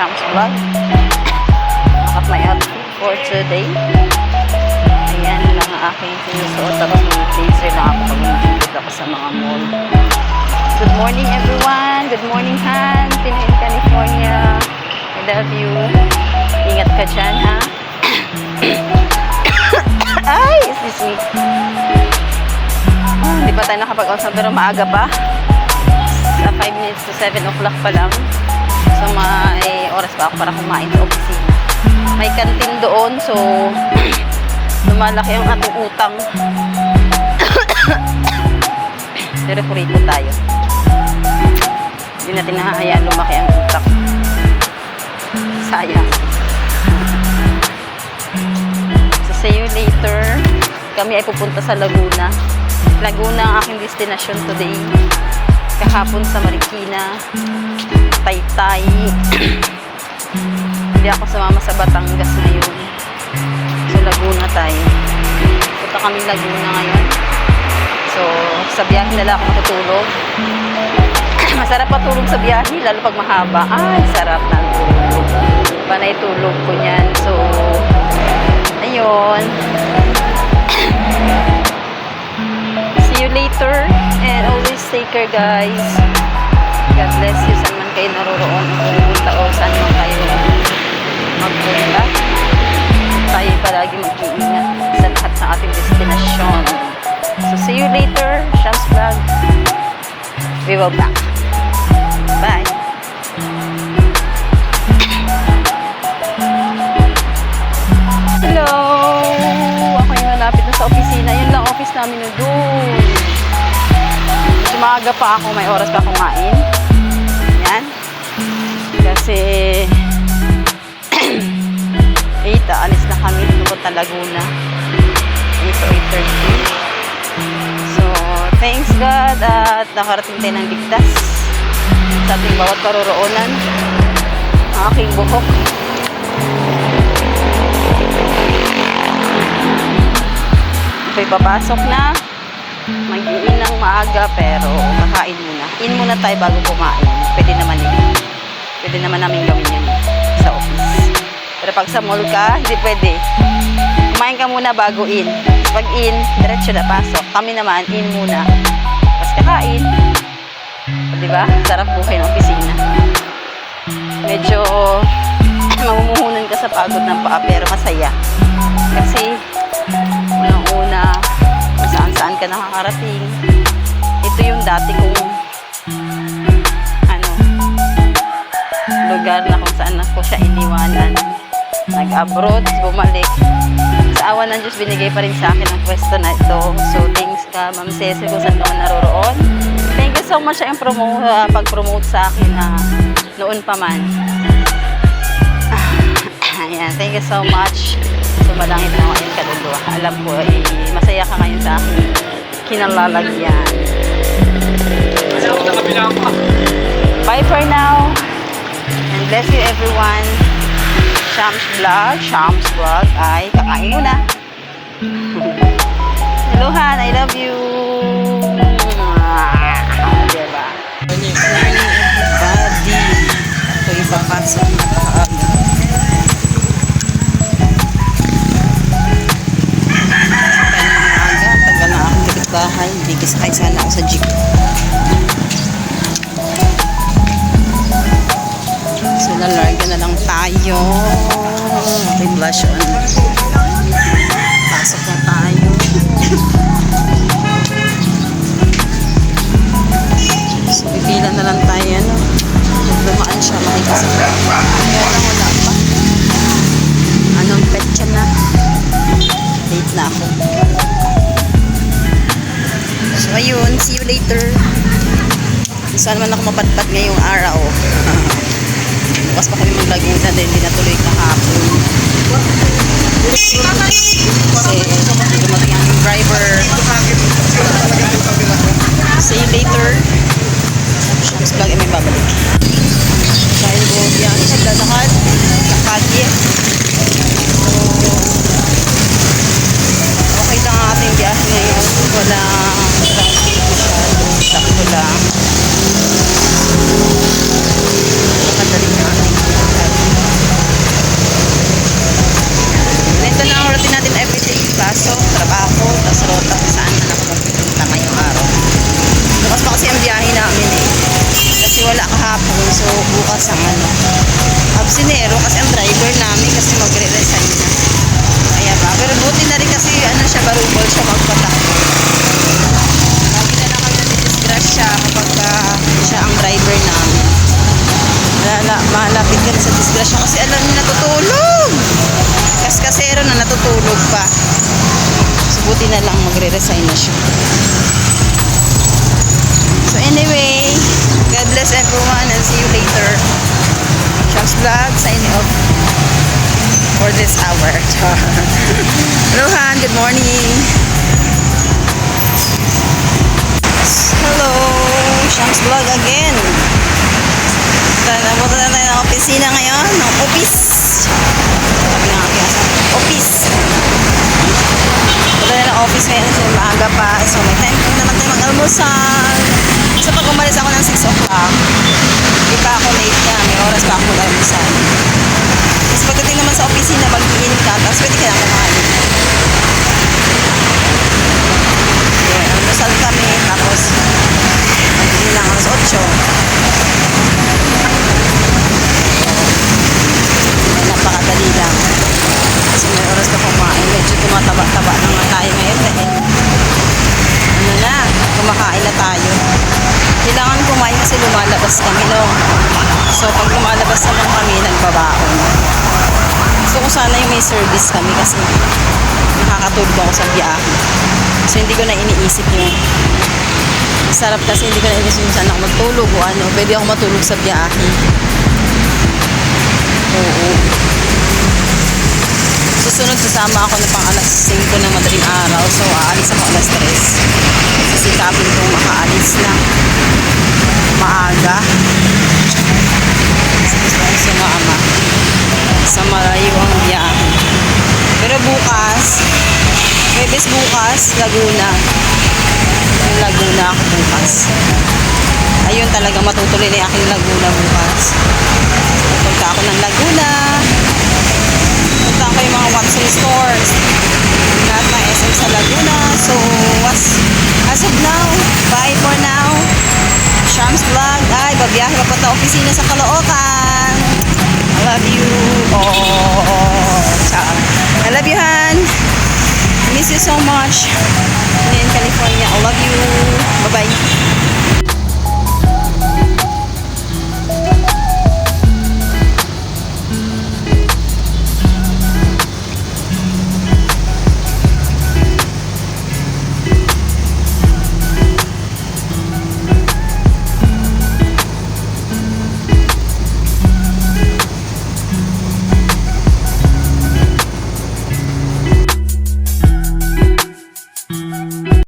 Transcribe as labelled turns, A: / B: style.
A: Shams Vlog. At my outfit for today. Ayan lang ang aking sinusuot. Tapos may blazer na ako pag nandito ako sa mga mall. Good morning everyone. Good morning Han. Pinoy California. I love you. Ingat ka dyan ha. Ay, excuse me. Ah, Hindi pa tayo nakapag-usap pero maaga pa. Sa 5 minutes to 7 o'clock pa lang. So may oras pa ako para kumain sa opisina. May kantin doon so lumalaki ang ating utang. pero kurito tayo. Hindi natin nahahayaan lumaki ang utang. Sayang. So see you later. Kami ay pupunta sa Laguna. Laguna ang aking destination today. Kahapon sa Marikina. Taytay. Hindi ako sumama sa Batangas ngayon. So Laguna tayo. Punta kami Laguna ngayon. So sa biyahe na lang ako matutulog. Masarap patulog sa biyahe, lalo pag mahaba. Ay, sarap ng tulog. Panay tulog ko niyan. So, ayun. See you later. And always take care, guys. Will back. Bye. Hello! Ako yung malapit na sa opisina. Yun lang office namin na doon. Maaga pa ako. May oras pa kumain. Yan. Kasi 8, alis na kami. Pupunta Laguna. 8 to 8.30. Thanks God at nakarating tayo ng ligtas sa ating bawat karoroonan. Ang aking buhok. Ako'y papasok na. Mag-iin ng maaga pero kakain muna. In muna tayo bago kumain. Pwede naman eh. Pwede naman namin gawin yun sa office. Pero pag sa mall ka, hindi pwede. Kumain ka muna bago in. Pag in, diretso na pasok. Kami naman, in muna. Tapos kakain. O, di ba? Sarap buhay ng opisina. Medyo mamumuhunan ka sa pagod ng paa pero masaya. Kasi unang-una, saan-saan ka nakakarating. Ito yung dati kong ano, lugar na kung saan ako siya iniwanan. Nag-abroad, bumalik. Sa awa ng Diyos, binigay pa rin sa akin ang pwesto na ito. So, thanks ka, Ma'am Cecil, kung saan man naroroon. Thank you so much sa iyong promo, ah, pag-promote sa akin na noon pa man. Ayan, thank you so much. Sumalangit na ngayon kaluluwa. Alam ko, eh, masaya ka ngayon sa akin. Kinalalagyan. Bye for now. And bless you everyone. Shams Vlog, Shams Vlog ay kakain muna. Hello Han, I love you. Ah, diba? Everybody. Ako ipapasok na kaaga. Kaya ng aga, tagal na likit bahay. Hindi kisakay sana ako sa jeep. So, lalarga na lang tayo. Okay, blush on. Pasok na tayo. So, pipila na lang tayo, ano. Pag dumaan siya, makikasakay. Kaya lang wala pa. Anong petsa na? Late na ako. So, ayun. See you later. Saan man ako mapadpad ngayong araw. Bukas pa kami maglaguna dahil hindi natuloy kahapon. Kasi dumating ang driver. See you later. Lumalabas ang ano. Absinero kasi ang driver namin kasi magre-resign na. Kaya ba? Pero buti na rin kasi ano siya, barubol siya magpatakbo. Lagi na lang kami nadidisgrasya kapag ah, siya ang driver namin. Lala, malapit ka na sa disgrasya kasi alam niya natutulog. Kasi kasero na natutulog pa. So buti na lang magre-resign na siya. So anyway, bless everyone and see you later. Shams Vlog, signing off for this hour. Hello Han, good morning. Hello, Shams Vlog again. Napunta na tayo ng opisina ngayon, ng office. Office. Punta na ng office ngayon kasi maaga pa. So may time pa naman tayo mag-almusal. So pag umalis ako ng 6 o'clock, hindi pa ako late na. May oras pa ako mag-almusal. Tapos pagdating naman sa opisina, mag-in ka, tapos pwede ka na kumain. Okay, almusal kami, tapos mag-in lang alas 8. Ay, napakadali lang. Kasi may oras ka kumain. Medyo tumataba-taba na nga tayo ngayon dahil ano na, kumakain na tayo. Kumain kasi lumalabas kami, no? So, pag lumalabas naman kami, nagbabaon. Gusto ko sana yung may service kami kasi nakakatulog ako sa biyahe. So, hindi ko na iniisip yung Sarap kasi hindi ko na iniisip yung saan ako magtulog o ano. Pwede ako matulog sa biyahe. Oo. Susunod sasama ako na pang alas 5 ng madaling araw. So, aalis ako alas 3. Sisikapin kong makaalis na maaga. Sumama sa malayo ang biyahe. Pero bukas, Webes bukas, Laguna. Yung Laguna ako bukas. Ayun talaga matutuloy na yung aking Laguna bukas. Punta ako ng Laguna. Punta ko yung mga Watson stores. Lahat ng SM sa Laguna. So, as, as of now, bye for now. Shams Babiyahe pa punta opisina sa Caloocan. I love you. Oh. I love you, Han. Miss you so much. In California. I love you. Bye-bye.